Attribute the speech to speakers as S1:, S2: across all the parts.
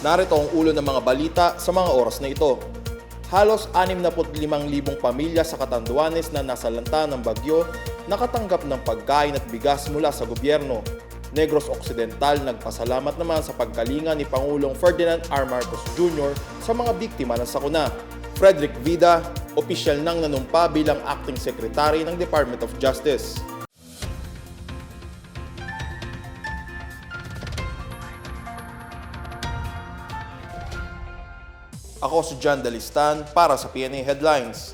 S1: Narito ang ulo ng mga balita sa mga oras na ito. Halos 65,000 pamilya sa Catanduanes na nasalanta ng bagyo nakatanggap ng pagkain at bigas mula sa gobyerno. Negros Occidental nagpasalamat naman sa pagkalinga ni Pangulong Ferdinand R. Marcos Jr. sa mga biktima ng sakuna. Frederick Vida, opisyal nang nanumpa bilang acting secretary ng Department of Justice. Ako si John Dalistan para sa PNA Headlines.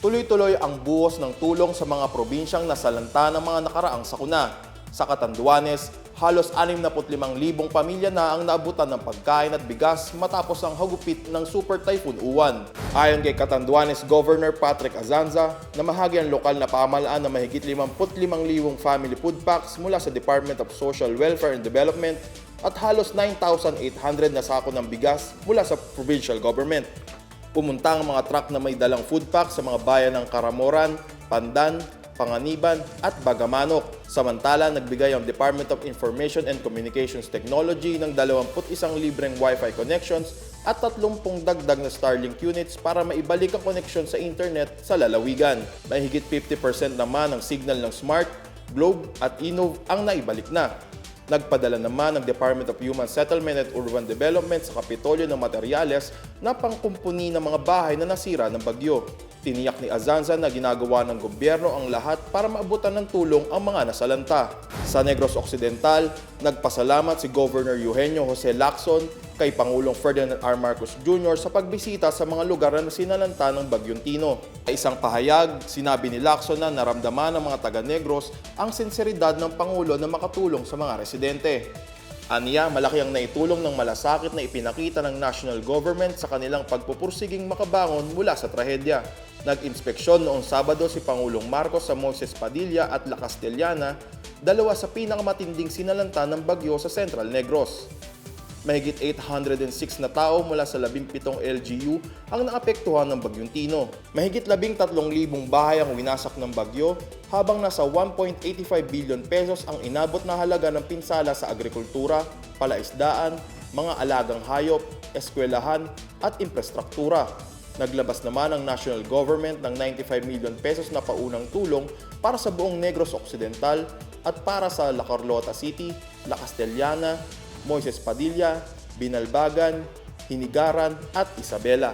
S1: Tuloy-tuloy ang buhos ng tulong sa mga probinsyang nasalanta ng mga nakaraang sakuna. Sa Catanduanes, halos 65,000 pamilya na ang naabutan ng pagkain at bigas matapos ang hagupit ng Super Typhoon Uwan. Ayon kay Catanduanes Governor Patrick Azanza, namahagi ang lokal na pamahalaan na mahigit 55,000 family food packs mula sa Department of Social Welfare and Development at halos 9,800 na sako ng bigas mula sa provincial government. Pumunta ang mga truck na may dalang food pack sa mga bayan ng Karamoran, Pandan, Panganiban at Bagamanok. Samantala, nagbigay ang Department of Information and Communications Technology ng 21 libreng Wi-Fi connections at 30 dagdag na Starlink units para maibalik ang connection sa internet sa lalawigan. Mahigit 50% naman ng signal ng Smart, Globe at Innov ang naibalik na. Nagpadala naman ng Department of Human Settlement and Urban Development sa Kapitolyo ng materyales na pangkumpuni ng mga bahay na nasira ng bagyo. Tiniyak ni Azanza na ginagawa ng gobyerno ang lahat para maabutan ng tulong ang mga nasalanta. Sa Negros Occidental, nagpasalamat si Governor Eugenio Jose Lacson kay Pangulong Ferdinand R. Marcos Jr. sa pagbisita sa mga lugar na sinalanta ng Bagyong Tino. Sa isang pahayag, sinabi ni Lacson na naramdaman ng mga taga-Negros ang sinseridad ng Pangulo na makatulong sa mga residente. Aniya, malaki ang naitulong ng malasakit na ipinakita ng national government sa kanilang pagpupursiging makabangon mula sa trahedya. Nag-inspeksyon noong Sabado si Pangulong Marcos sa Moises Padilla at La Castellana, dalawa sa pinakamatinding sinalanta ng bagyo sa Central Negros. Mahigit 806 na tao mula sa 17 LGU ang naapektuhan ng Bagyong Tino. Mahigit 13,000 bahay ang winasak ng bagyo habang nasa 1.85 billion pesos ang inabot na halaga ng pinsala sa agrikultura, palaisdaan, mga alagang hayop, eskwelahan at infrastruktura. Naglabas naman ang national government ng 95 million pesos na paunang tulong para sa buong Negros Occidental at para sa La Carlota City, La Castellana, Moises Padilla, Binalbagan, Hinigaran at Isabela.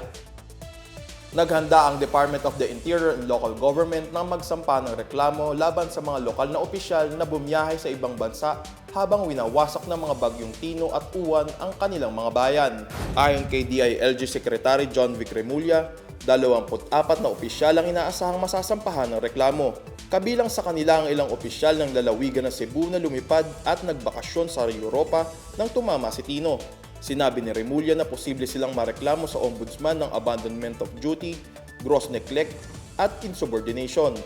S1: Naghanda ang Department of the Interior and Local Government ng magsampa ng reklamo laban sa mga lokal na opisyal na bumiyahe sa ibang bansa habang winawasak ng mga bagyong Tino at Uwan ang kanilang mga bayan. Ayon kay DILG Secretary John Vic Remulla, 24 na opisyal ang inaasahang masasampahan ng reklamo. Kabilang sa kanila ang ilang opisyal ng lalawigan ng Cebu na lumipad at nagbakasyon sa Europa nang tumama si Tino. Sinabi ni Remulla na posible silang mareklamo sa ombudsman ng abandonment of duty, gross neglect at insubordination.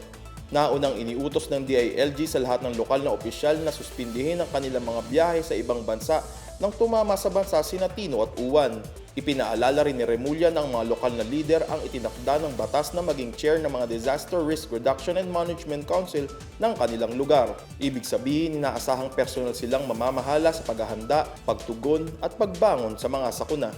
S1: Naunang iniutos ng DILG sa lahat ng lokal na opisyal na suspindihin ang kanilang mga biyahe sa ibang bansa nang tumama sa bansa sina Tino at Uwan. Ipinaalala rin ni Remulla ng mga lokal na lider ang itinakda ng batas na maging chair ng mga Disaster Risk Reduction and Management Council ng kanilang lugar. Ibig sabihin, inaasahang personal silang mamamahala sa paghahanda, pagtugon at pagbangon sa mga sakuna.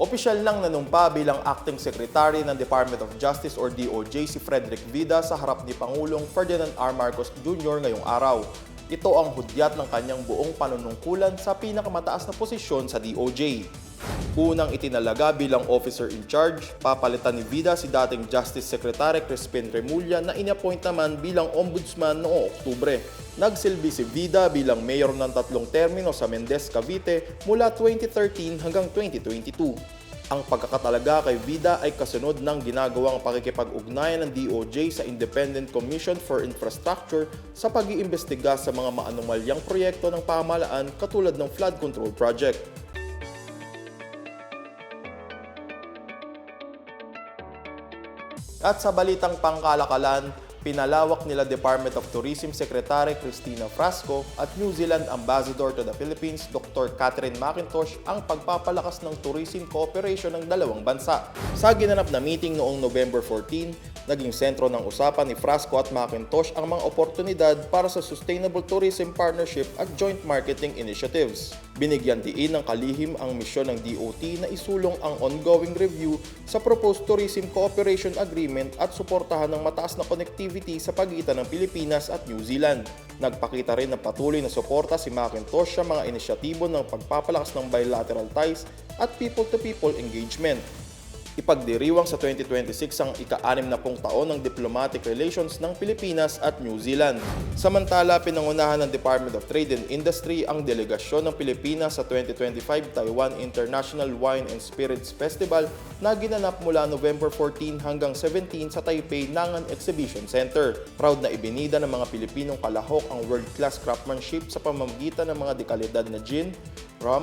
S1: Opisyal nang nanumpa bilang Acting Secretary ng Department of Justice or DOJ si Frederick Vida sa harap ni Pangulong Ferdinand R. Marcos Jr. ngayong araw. Ito ang hudyat ng kanyang buong panunungkulan sa pinakamataas na posisyon sa DOJ. Unang itinalaga bilang officer in charge, papalitan ni Vida si dating Justice Secretary Crispin Remulla na inappoint naman bilang ombudsman noong Oktubre. Nagsilbi si Vida bilang mayor ng tatlong termino sa Mendez, Cavite mula 2013 hanggang 2022. Ang pagkakatalaga kay Vida ay kasunod ng ginagawang pakikipag-ugnayan ng DOJ sa Independent Commission for Infrastructure sa pag-iimbestiga sa mga maanumalyang proyekto ng pamahalaan katulad ng flood control project. At sa balitang pangkalakalan, pinalawak nila Department of Tourism Secretary Cristina Frasco at New Zealand Ambassador to the Philippines Dr. Catherine McIntosh ang pagpapalakas ng tourism cooperation ng dalawang bansa. Sa ginanap na meeting noong November 14, naging sentro ng usapan ni Frasco at McIntosh ang mga oportunidad para sa Sustainable Tourism Partnership at Joint Marketing Initiatives. Binigyan diin ng kalihim ang misyon ng DOT na isulong ang ongoing review sa proposed Tourism Cooperation Agreement at suportahan ng mataas na connectivity sa pagitan ng Pilipinas at New Zealand. Nagpakita rin ng patuloy na suporta si Macintosh sa mga inisyatibo ng pagpapalakas ng bilateral ties at people-to-people engagement. Ipagdiriwang sa 2026 ang ika-anim na pong taon ng diplomatic relations ng Pilipinas at New Zealand. Samantala, pinangunahan ng Department of Trade and Industry ang delegasyon ng Pilipinas sa 2025 Taiwan International Wine and Spirits Festival na ginanap mula November 14 hanggang 17 sa Taipei Nangan Exhibition Center. Proud na ibinida ng mga Pilipinong kalahok ang world-class craftsmanship sa pamamagitan ng mga dekalidad na gin, rum,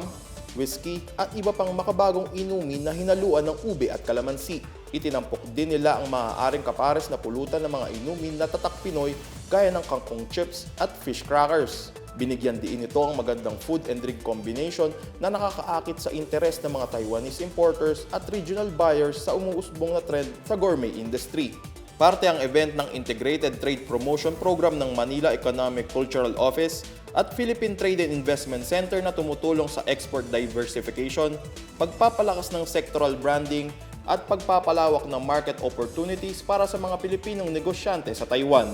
S1: whiskey at iba pang makabagong inumin na hinaluan ng ube at kalamansi. Itinampok din nila ang maaaring kapares na pulutan ng mga inumin na tatak Pinoy gaya ng kangkong chips at fish crackers. Binigyan din ito ang magandang food and drink combination na nakakaakit sa interes ng mga Taiwanese importers at regional buyers sa umuusbong na trend sa gourmet industry. Parte ang event ng Integrated Trade Promotion Program ng Manila Economic Cultural Office at Philippine Trade and Investment Center na tumutulong sa export diversification, pagpapalakas ng sectoral branding, at pagpapalawak ng market opportunities para sa mga Pilipinong negosyante sa Taiwan.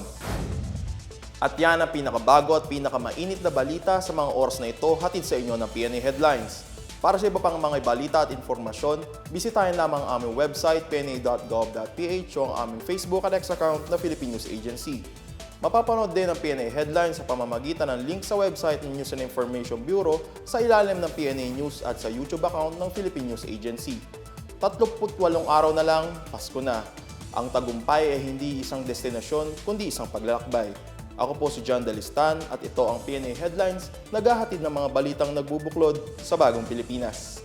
S1: At yan ang pinakabago at pinakamainit na balita sa mga oras na ito hatid sa inyo ng PNA Headlines. Para sa iba pang mga balita at informasyon, bisitahin lamang ang aming website pna.gov.ph o ang aming Facebook at X account na Philippine News Agency. Mapapanood din ang PNA Headlines sa pamamagitan ng link sa website ng News and Information Bureau sa ilalim ng PNA News at sa YouTube account ng Philippine News Agency. 38 araw na lang, Pasko na. Ang tagumpay ay hindi isang destinasyon, kundi isang paglalakbay. Ako po si John Dalistan at ito ang PNA Headlines, naghahatid ng mga balitang nagbubuklod sa bagong Pilipinas.